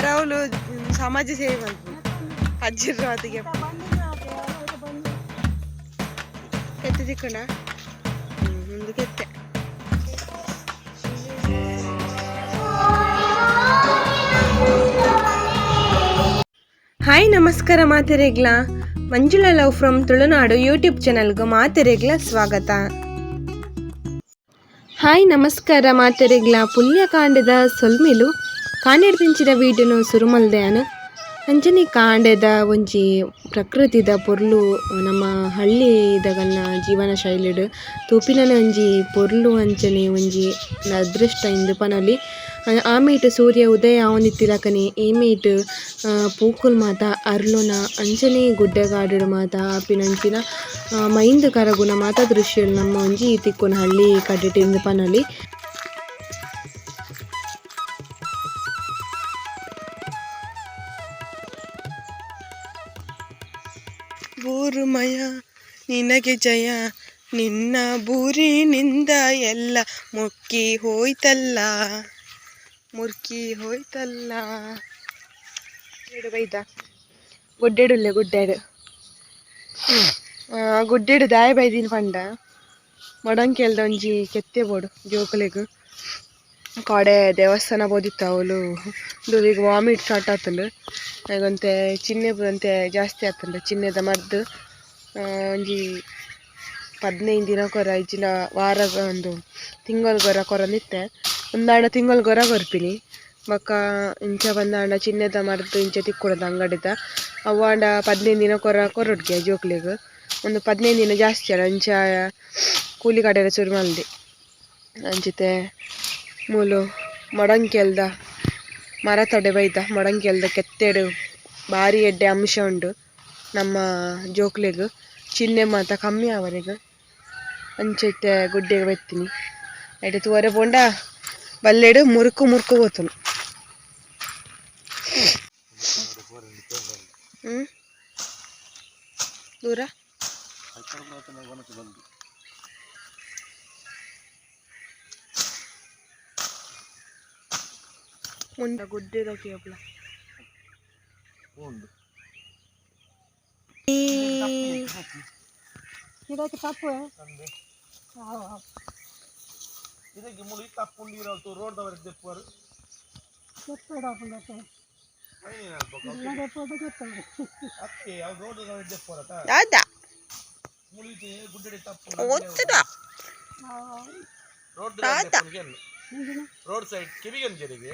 ಆರವಲು ಸಮಾಜ ಸೇವೆ ಮಾಡ್ಬೋದು. ಅಜ್ಜಿರ ಅದಕ್ಕೆ ಕೆತ್ತೆ ತಿಕ್ಕಣ ಒಂದು ಕೆತ್ತೆ. ಹಾಯ್, ನಮಸ್ಕಾರ ಮಾತೆರೆಗ್ಲ Manjula love from Tulunadu YouTube ಚಾನಲ್ಗೆ ಮಾತೆರೆಗ್ಲ ಸ್ವಾಗತ. ಹಾಯ್, ನಮಸ್ಕಾರ ಮಾತೆರೆಗ್ಲ ಪುಲ್ಯಕಾಂಡದ ಸೊಲ್ಮಿಲು ಕಾಂಡೆಡ್ದಿಂಚಿದ ವೀಡಿಯೋನು ಸುರುಮಲ್ದೆಯಾನು ಅಂಚನೆ ಕಾಂಡೆದ ಒಂಜಿ ಪ್ರಕೃತಿದ ಪೊರ್ಲು, ನಮ್ಮ ಹಳ್ಳಿದಗಲ್ನ ಜೀವನ ಶೈಲಿಡ್. ತೂಪಿನಲ ಒಂಜಿ ಪೊರ್ಲು ಅಂಚನೆ ಒಂಜಿ ಅದೃಷ್ಟ ಇಂದು ಪನೊಲಿ ಆಮೇಟ್ ಸೂರ್ಯ ಉದಯ ಆವೊಂದಿತ್ತಿಲಕನೆ ಏಮೇಟ್ ಪೂಕುಲ್ ಮಾತ, ಅರ್ಲುನ ಅಂಚನೆ ಗುಡ್ಡಗಾಡುಡು ಮಾತ, ಆಪಿನಂಚಿನ ಮೈಂದು ಕರಗುನ ಮಾತ ದೃಶ್ಯಲ್ ನಮ್ಮ ಒಂಜಿ ತಿಕ್ಕುನ ಹಳ್ಳಿ ಕಡ್ಡಿಟಿಂದು ಪನೊಲಿ ಬೂರುಮಯ ನಿನಗೆ ಜಯ. ನಿನ್ನ ಬೂರಿನಿಂದ ಎಲ್ಲ ಮುಕ್ಕಿ ಹೋಯ್ತಲ್ಲ, ಮುರ್ಕಿ ಹೋಯ್ತಲ್ಲ. ಬೈದ. ಗುಡ್ಡೆಡುಲ್ಲೆ, ಗುಡ್ಡೆಡು. ಗುಡ್ಡೆಡು ದಾಯ ಬೈದಿನ ಪಂಡ. ಮಡಂಕೆಲ್ದ ಒಂಜಿ ಕೆತ್ತೆ ಬೋಡು, ಜೋಕುಲೆಗ್. ಕಾಡೆ ದೇವಸ್ಥಾನ ಬೋದಿತ್ತು ಅವಳು ಈಗ ವಾಮಿಟ್ ಸ್ಟಾರ್ಟ್ ಆತಂಡು. ಹಾಗಂತೆ ಚಿನ್ನೆ ಅಂತೆ ಜಾಸ್ತಿ ಆತಂಡ, ಚಿನ್ನೆದ ಮದ್ದು ಒಂಜಿ ದಿನ ಕೊರ ಇಜ್ಜಿನ ವಾರ ಒಂದು ತಿಂಗಳ ಗೊರ ಕೊರಂದಿತ್ತೆ ಒಂದಾಂಡ ತಿಂಗಳ ಗೊರ ಕೊರ್ಪಿನಿ. ಬೊಕ್ಕ ಇಂಚ ಬಂದಾಂಡ ಚಿನ್ನದ ಮರದ್ದು ಇಂಚ ತಿಕ್ಕುಡದ ಅಂಗಡಿದ. ಅವಾಂಡ ಹದಿನೈದು ದಿನ ಕೊರ ಕೊರೊಡ್ಗೆ ಜೋಕ್ಲಿಗ್. ಒಂದು ಹದಿನೈದು ದಿನ ಜಾಸ್ತಿ ಅಲ್ಲ, ಇಂಚ ಕೂಲಿ ಕಡೆಲ್ಲ ಚೂರು ಮಲ್ದಿ. ಅಂಚಿತೆ ಮೂಲು ಮೊಡಂಕೆಲ್ದ ಮರ ತೊಡೆ ಬೈದ, ಮೊಡಂಕೆಲ್ದ ಕೆತ್ತೆಡು ಭಾರಿ ಎಡ್ಡೆ ಅಂಶ ಉಂಡು. ನಮ್ಮ ಜೋಕ್ಲೆಗ್ ಚಿನ್ನೆ ಮಾತ ಕಮ್ಮಿ ಆವರೆಗ್ ಅಂಚೈತೆ ಗುಡ್ಡೆಗೆ ಬೆತ್ತಿನಿ. ಐಟೆ ತೂವರೆ ಪೋಂಡ ಬಲ್ಲೆಡು ಮುರುಕು ಮುರುಕು ಹ್ಮ್? ದೂರ? ಮುಂಡ ಗುಡ್ಡೆದ ಕೇಬಲ ಇದಕ್ಕೆ ತಪ್ಪು ಇದಕ್ಕೆ ಮುಳಿ ತಪ್ಪುಂಡಿ ಇರೋದು ರೋಡ್ ದವರ ದೆಪ್ಪರು ಕೆತ್ತಡಕ್ಕೆ ಅತ್ತೆ ಯಾವ ರೋಡ್ ದವರ ದೆಪ್ಪರತ ಯಾವ್ದ ಮುಳಿತೆ ಗುಡ್ಡಡೆ ತಪ್ಪು ಓದ್ತದ ರೋಡ್ ತಾತ. ರೋಡ್ ಸೈಡ್ ಕಿವಿಗನ್ ಜರಿಗೆ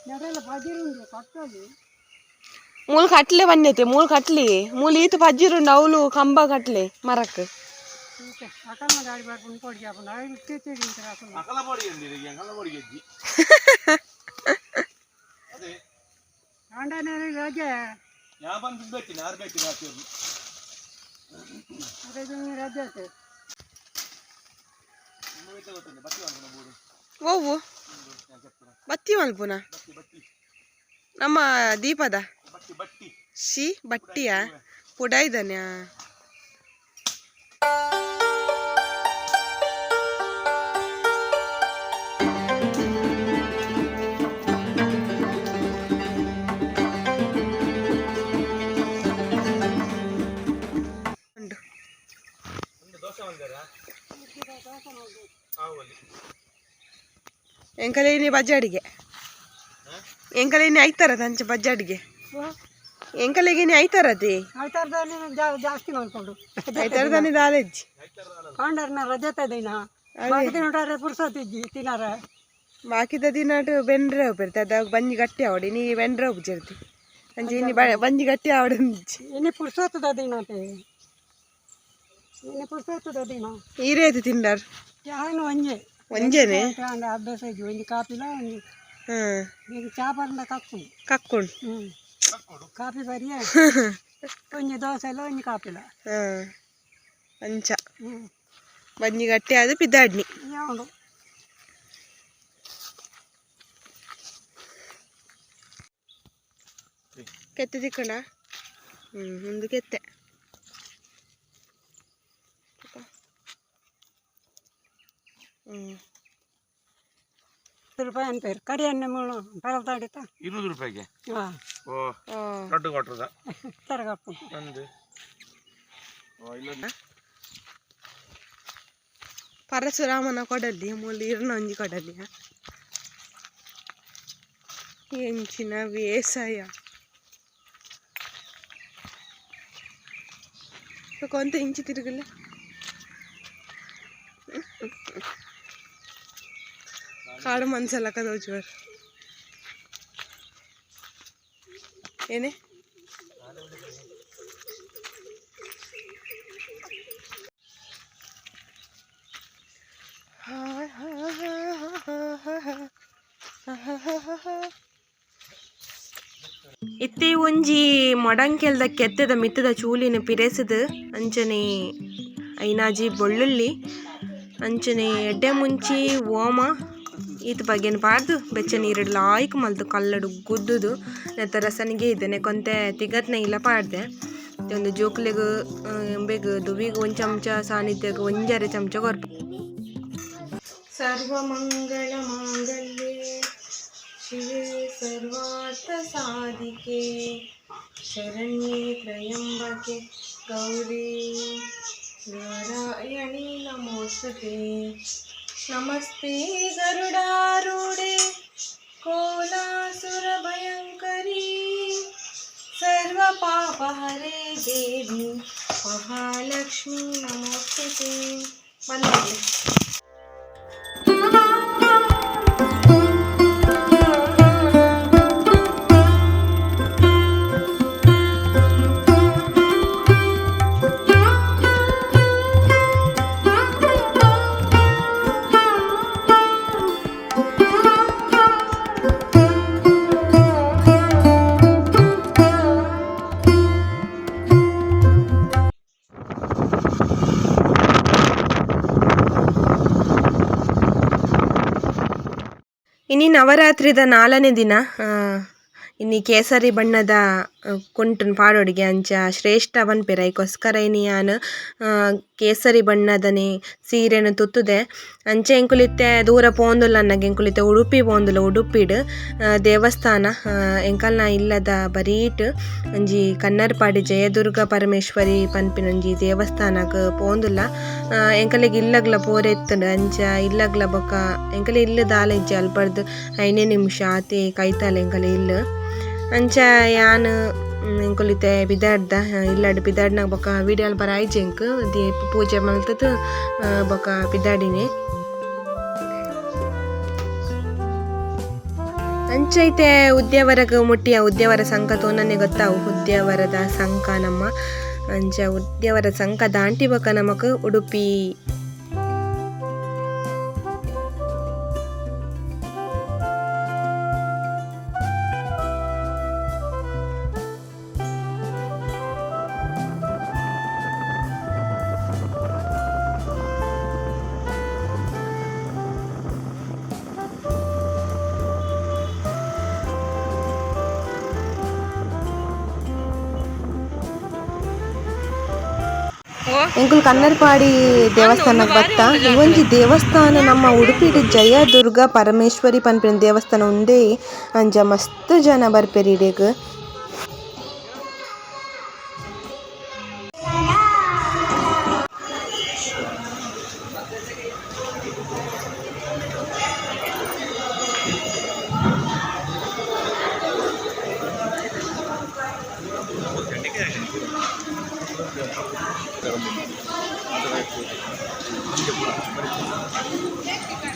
ಮೂಲು ಕಟ್ ಬಂಡಿ ಮಕ್ಕ ಇದು ಇದು ಈಗ ಮರಣಿ ಕಟ್ಟಿದೀನಿ ಇವು ಅಂತ ದೂರ ಮೂರು ಕಟ್ಟಿದ್ದೀನಿ ತಾಜಿ ಬಿಜ್ಜಿನ ಮರ ತಂದು. ದೂರದಿಂದ ಎಲ್ಲ ವಸ್ತು ಬರ್ಕೊಂಡು ಬಾಂಡನ್ನರ ಪಾಂಡನ ಬೇಲೆ ಬಂಡ ಬೇಲೆನಿ ತೇಟಲ್ಲ ಆಯ್ತು ನೆರೆಲ್ಲ ಪದಿರು ಉಂಟು ಕಟ್ಟೋದು ಮೂಲ ಕಟ್ಲೆ ಬಂದೈತೆ ಮೂಲ ಕಟ್ಲಿ ಮೂಲ ಈತ ಪಜ್ಜಿರುಂಡು ಅವಳು ಕಂಬ ಕಟ್ಲೆ ಮರಕ್ ಓಕೆ ಅಕಲ್ನ ಗಾಡಿ ಬರ್ಕೊಂಡು ಕೊಡಿ ಹಾಕೊಂಡು ಐದು ಇತ್ತೀಚೆಗೆ ಇಂತ ಹಾಕೊಂಡು ಅಕಲ ಬಾಡಿ ಎಂದಿರಿ ಅಕಲ ಬಾಡಿ ಗೆಜ್ಜಿ ಅದೇ ಬಾಂಡನ ರಜೆ ಯಾ ಬಂದು ಬೇಕಿನ ಯಾರು ಬೇಕಿನ ಹಾಕಿದ್ರು ಅದೇ ರಜೆ ಆಯ್ತು ನಿಮಗೆ ಗೊತ್ತಿಲ್ಲ ಬತ್ತಿ ಮಾಡ್ಕೊಂಡು ಬೋಡು ಓವು ಬತ್ತಿ ಮಲ್ಪುನ ಬತ್ತಿ ಬತ್ತಿ ನಮ್ಮ ದೀಪದ? ಶಿ ಬಟ್ಟಿಯ? ಪುಡ ಇದ್ದಾನೆ ದೋಸೆ ಎಂಕಲೇನಿ ಬಜ್ಜಾಡಿಗೆ. ಎಂಕಲೇನಿ ಐತಾರದ ಅಂಚೆ ಬಜ್ಜಾಡಿಗೆ. ಎಂಕಲೆಗೇನಿ ಆಯ್ತಾರ್ದಲ್ಲಿ ಜಾಸ್ತಿ ಮಾಡ್ಕೊಂಡು ಐತಾರದನಿ ದಾಲೆಜ್ಜಿ. ಕಾಂಡರ್ನ ರಜೆ ದಿನ ನೋಡ್ರೆ ಪುರ್ಸೋತಿಜ್ಜಿ ತಿನ್ನಾರ? ಬಾಕಿದ ದಿನಾಟು ಬೆಂಡ್ರೆ ಹೋಗ್ಬಿರ್ತೆ ಅದಾಗ ಬಂಜಿ ಗಟ್ಟಿ ಆವಡಿ ನೀ ಬೆಂಡ್ರೆ ಹೋಗ್ಬಿರ್ತಿ ಅಂಜಿ ಇನ್ನು ಬಂಜಿ ಗಟ್ಟಿ ಆವಡಿಂಚಿ ಇನ್ನು ಪುರ್ಸೋತದ ದಿನ ಇನ್ನು ಪುರ್ಸೋತದ ದಿನ ಈರೇದು ತಿಂಡಾರ್ ಯಾನು ಒಂಜೆ ಒಂಜೇನೆ? ಕಾಂಡ ಅಭ್ಯಾಸ ಇದ್ವಿ ಒಂದು ಕಾಪಿಲ ಒಂದು ಹಾಂ. ಈಗ ಚಾಪರ್ನ ಕಕ್ಕು ಕಕ್ಕೊಂಡು. ಹ್ಞೂ ಕಾಫಿ ಬರಿಯೇ ಒಂಜಿ ದೋಸೆ ಇಲ್ಲ ಒಂಜಿ ಕಾಪಿಲ ಹಾಂ. ಅಂಚ. ಹ್ಞೂ ಬಂಜಿ ಗಟ್ಟಿ ಅದು ಪಿದ್ದಾಡ್ನಿ. ಯಾವುದು? ಕೆತ್ತೆ ತಿಕ್ಕಣ ಹ್ಞೂ ಒಂದು ಕೆತ್ತೆ. ರೂಪಾಯಿ ಅನ್ಪೇರು ಕಡಿ ಎಣ್ಣೆ ಮುಳ್ಳು ಪರತಾಡಿತ ಇನ್ನೂರು ರೂಪಾಯಿಗೆ ಹಾಂ ಓ ಹಾಂ ದೊಡ್ಡ ಕೊಟ್ಟದ ತರಗಪ್ಪು ನಂದು ಓ ಇಲ್ಲ ಪರಶುರಾಮನ ಕೊಡಲಿ ಮೂಲಿ ಇರ್ನ ಒಂಜಿ ಕೊಡಲಿ ಎಂಚಿನ ಬೇಸಾಯ ಕೊಂತ ಇಂಚಿ ತಿರುಗಲ್ಲ ಕಾಡು ಮನ್ಸಲ್ಲ ಜೋರ್ ಏನೇ? ಇತ್ತಿ ಒಂಜಿ ಮೊಡಂಕೆಲ್ದ ಕೆತ್ತದ ಮಿತ್ತದ ಚೂಲಿನ ಪಿರೆಸದು ಅಂಚನೆ ಐನಾಜಿ ಬೊಳ್ಳುಳ್ಳಿ, ಅಂಚನೆ ಎಡ್ಡೆ ಮುಂಚಿ ಓಮ ಈತ ಬಗ್ಗೆನ ಬಾರ್ದು? ಬೆಚ್ಚ ನೀರಿಡ್ ಲಾಯ್ಕ್ ಮಲ್ದು ಕಲ್ಲಡು ಗುದ್ದುದು. ನೆತ್ತ ರಸನಿಗೆ ಇದ್ದೇನೆ ಕೊಂತೆ ತಿಗತ್ನ ಇಲ್ಲ ಪಾಡ್ದೆ. ಒಂದು ಜೋಕ್ಲೆಗ್ ಬೇಗ ದುವಿಗೆ ಒಂದು ಚಮಚ ಸಾನ್ನಿಧ್ಯಗೆ ಒಂಜರೆ ಚಮಚ ಕೊರ್ಪ. ಸರ್ವಮಂಗಳ ಮಾಂಗಲ್ಯೆ, ಶಿವೆ ಸರ್ವಾರ್ಥ ಸಾಧಿಕೆ. ಶರಣ್ಯೆ ತ್ರಯಂಬಕೆ, ಗೌರಿ ನಾರಾಯಣಿ ನಮೋಸ್ತುತೆ. नमस्ते गरुडारूढे कोलासुरभयङ्करी सर्वपापहरे देवी महालक्ष्मी नमोस्तुते. ते ಇನ್ನು ನವರಾತ್ರಿದ ನಾಲ್ಕನೇ ದಿನ ಇನ್ನು ಕೇಸರಿ ಬಣ್ಣದ ಕುಂಟನ್ ಪಾಡೊಡಿಗೆ ಅಂಚ ಶ್ರೇಷ್ಠ ಬನ್ಪೆರ ಐಕೋಸ್ಕರ ಇನಿ ಕೇಸರಿ ಬಣ್ಣದನೆ ಸೀರೆನ ತುತ್ತುದೆ. ಅಂಚೆ ಎಂಕುಲಿತ್ತೆ ದೂರ ಪೋಂದುಲ್ಲ, ಅನ್ನಗೆ ಎಂಕುಲಿತ್ತೆ ಉಡುಪಿ ಪೋಂದುಲ್ಲ, ಉಡುಪಿಡ್ ದೇವಸ್ಥಾನ ಎಂಕಲ್ನ ಇಲ್ಲದ ಬರೀಟ್ ಒಂಜಿ ಕನ್ನರ್ಪಾಡಿ ಜಯದುರ್ಗ ಪರಮೇಶ್ವರಿ ಪನ್ಪಿನ ಒಂಜಿ ದೇವಸ್ಥಾನಗ್ ಪೋಂದುಲ್ಲ. ಎಂಕಲಿಗೆ ಇಲ್ಲಗ್ಲ ಪೋರೆತ್ತುಂಡು ಅಂಚ ಇಲ್ಲಗ್ಲ ಬೊಕ, ಎಂಕಲೆ ಇಲ್ಲ್ ದಾಲ ಇಜ್ಜಿ ಅಲ್ಪಡ್ದು ಐನೇ ನಿಮಿಷ ಆತೆ ಕೈತಾಲೆ ಎಂಕಲೆ ಇಲ್ಲು. ಅಂಚ ಯಾನ್ ಎಂಕುಲಿತೆ ಬಿದಾಡ್ದ ಇಲ್ಲಡ್, ಬಿದಾಡ್ನಾಗ ಬೊಕ ವೀಡಿಯೋ ಬರ ಆಯ್ಜಿ ದೀಪ ಪೂಜೆ ಮಲ್ತದ ಬೊಕ ಬಿದ್ದಾಡಿನಿ ಅಂಚೈತೆ ಉದ್ಯಾವರಗ ಮುಟ್ಟಿಯ ಉದ್ಯಾವರ ಸಂಘ ತೋನನೆ ಗೊತ್ತಾವು ಉದ್ಯಾವರದ ಸಂಘ ನಮ್ಮ. ಅಂಚ ಉದ್ಯಾವರ ಸಂಘ ದಾಂಟಿ ಬಕ ನಮಕ್ ಉಡುಪಿ. ಎಂಕುಲ್ ಕನ್ನರ್ಪಾಡಿ ದೇವಸ್ಥಾನಕ್ಕೆ ಬತ್ತ ಇವೊಂಜಿ ದೇವಸ್ಥಾನ ನಮ್ಮ ಉಡುಪಿಡ್ ಜಯದುರ್ಗ ಪರಮೇಶ್ವರಿ ಪನ್ಪಿನ ದೇವಸ್ಥಾನ ಉಂದೇ ಅಂಚ ಮಸ್ತ್ ಜನ ಬರ್ಪೆರ್ ಇಡೆಗ್ Thank you.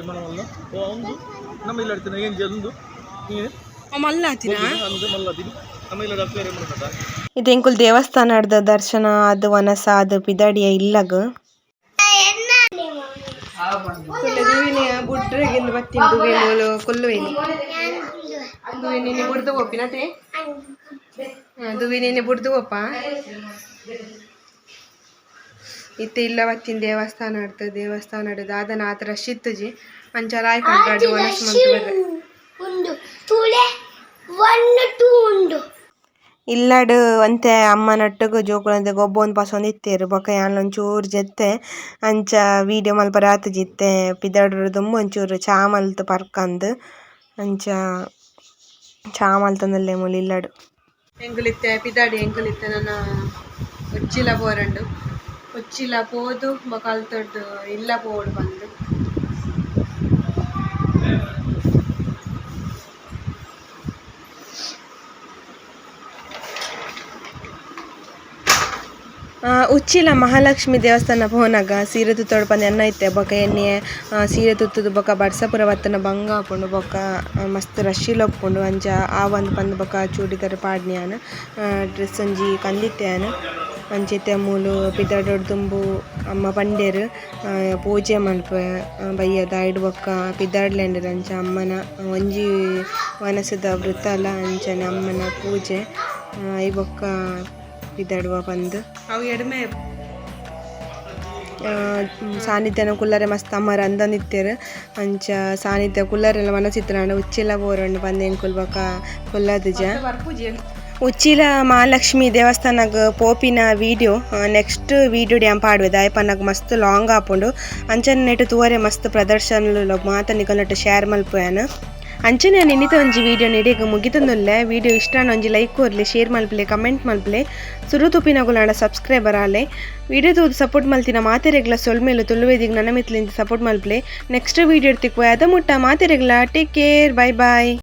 ಮನ ಮಲ್ಲ. ಓ ಒಂದು. ನಮ್ಮ ಇಲ್ಲ ಏನು ಜಲ್ದು ನಮ್ಮ ಇಲ್ಲ ಇದು ಎಂಕುಲ್ ದರ್ಶನ ಅದು ವನಸ ಅದು ಪಿದಾಡಿಯ ಇಲ್ಲಗ. ದುವಿನಿಯ ಬುಡ್ರೆಗಿಂದ ಬತ್ತಿನ ದುವೇನು ಕೊಲ್ಲುವೇನಿ ಬುಡ್ದು ನಿನ್ನೆ ಬುಡ್ದು ಒಪ್ಪ? ಇತ್ತೆ ಇಲ್ಲ ಬತ್ತಿನ ದೇವಸ್ಥಾನ ಇರ್ತದೆ ದೇವಸ್ಥಾನ ಆಡೋದು ಅದನ್ನ ಆ ಥರ ಶಿತ್ತುಜಿ ಅಂಚಾರ ಆಯ್ಕೊಂಡು ಉಂಡು ಇಲ್ಲಾಡು ಅಂತೆ ಅಮ್ಮನೊಟ್ಟಿಗೆ ಜೋಕುಳಂತೆ ಗೊಬ್ಬ ಒಂದು ಪಾಸ್ ಒಂದು ಇತ್ತೇರು. ಬೊಕ ಯಾನ್ ಒಂಚೂರು ಜೆತ್ತೆ ಅಂಚ ವೀಡಿಯೋ ಮಲ್ಪ ರಾತ್ ಜಿತ್ತೆ ಪಿದಾಡ್ರು ದುಂಬ ಒಂಚೂರು ಚಾ ಮಲ್ತ್ ಪರ್ಕಂದ್ ಅಂಚ ಚಾ ಮಲ್ತಂದಲ್ಲೇ ಮೂಲ ಇಲ್ಲಾಡು. ಎಂಕುಲಿತ್ತೆ ಪಿದಾಡಿ ಎಂಕುಲಿತ್ತೆ ನನ್ನ ಉಜ್ಜಿಲ ಪೋರಂಡು ಉಚ್ಚಿಲ ಪೋದು ಬೊಕ ತೊಡ್ದು ಇಲ್ಲ ಪೋಡು ಬಂದು. ಉಚ್ಚಿಲ ಮಹಾಲಕ್ಷ್ಮಿ ದೇವಸ್ಥಾನ ಪೋನಾಗ ಸೀರೆ ತುತ್ತೋಡು ಬಂದು ಎನ್ನ ಇತ್ತೆ ಬೊಕ ಎಣ್ಣೆ ಸೀರೆ ತುತ್ತುದು ಬೊಕ ಬಡ್ಸಪುರ ವತ್ತನ ಬಂಗ ಹಾಕೊಂಡು ಬೊಕ ಮಸ್ತ್ ರಶೀಲ್ ಒಪ್ಕೊಂಡು ಅಂಚ ಆ ಒಂದು ಪಂದ್ ಬೊಕ ಚೂಡಿದಾರ ಪಾಡ್ನಿಯಾನ ಡ್ರೆಸ್ ಒಂಜಿ ಕಂದಿತ್ಯಾನ್ ಅಂಚಿತ್ತೆ ಮೂಲು ಪಿದಾಡೋಡು ತುಂಬು ಅಮ್ಮ ಪಂಡೆರ್ ಪೂಜೆ ಮಲ್ಪ ಬಯ್ಯದ ಐಡು ಬೊಕ್ಕ ಪಿದಾಡ್ಲೆಂಡರ್ ಅಂಚ ಅಮ್ಮನ ಒಂಜಿ ವನಸದ ವೃತ್ತಲ ಅಂಚನೆ ಅಮ್ಮನ ಪೂಜೆ ಐ ಬೊಕ್ಕ ಪಿದಾಡುವ ಬಂದು ಅವು ಎಡ್ಮೆ? ಸಾನ್ನಿಧ್ಯನ ಕುಲ್ಲರೆ ಮಸ್ತ್ ಅಮ್ಮರ ಅಂದ ನಿತ್ಯರು ಅಂಚ ಸಾನ್ನಿಧ್ಯ ಕುಲ್ಲರೆಲ್ಲ ಮನಸ್ಸಿತ್ತು ನಾನು ಉಚ್ಚಿಲ್ಲ ಬೋರಂಡು ಬಂದು ಎಂಕುಲ್ ಬೊಕ ಕುಲ್ಲದುಜ ಉಚ್ಚಿಲ ಮಹಾಲಕ್ಷ್ಮಿ ದೇವಸ್ಥಾನಗ್ ಪೋಪಿನ ವೀಡಿಯೋ ನೆಕ್ಸ್ಟ್ ವೀಡಿಯೋ ಡ್ಯಾಮ್ ಪಾಡ್ವೆ ಆಯ್ಪನಗ್ ಮಸ್ತ್ ಲಾಂಗ್ ಆಪುಂಡು ಅಂಚನೆ ನೆಟ್ಟು ತೂವರೆ ಮಸ್ತ್ ಪ್ರದರ್ಶನ ಮಾತ ನಿಕಲ್ನಟ್ಟು ಶೇರ್ ಮಲ್ಪುವೆನ್ ಅಂಚನೆ ನಿನ್ನಿತ ಒಂಜಿ ವಿಡಿಯೋ ನಿಡಿಗ ಮುಗಿತಂದುಲ್ಲೆ. ವಿಡಿಯೋ ಇಷ್ಟ ಒಂಜಿ ಲೈಕ್ ಕೊರ್ಲಿ ಶೇರ್ ಮಲ್ಪಲೆ ಕಮೆಂಟ್ ಮಲ್ಪಲೆ. ಸುರು ಸಬ್ಸ್ಕ್ರೈಬರ್ ಆಲೆ. ವಿಡಿಯೋ ತೂದು ಸಪೋರ್ಟ್ ಮಲ್ತಿನ ಮಾತೆರೆಗ್ಲ ಸೊಲ್ಮೇಲು ತುಳುವೇದಿಗ ನನ್ನ ಮಿತ್ಲಿಂದ ಸಪೋರ್ಟ್ ಮಲ್ಪಲೆ. ನೆಕ್ಸ್ಟ್ ವೀಡಿಯೋ ತಿಕ್ಕು ಅದ ಮುಟ್ಟ ಮಾತೆರೆಗ್ಲ. Take care bye bye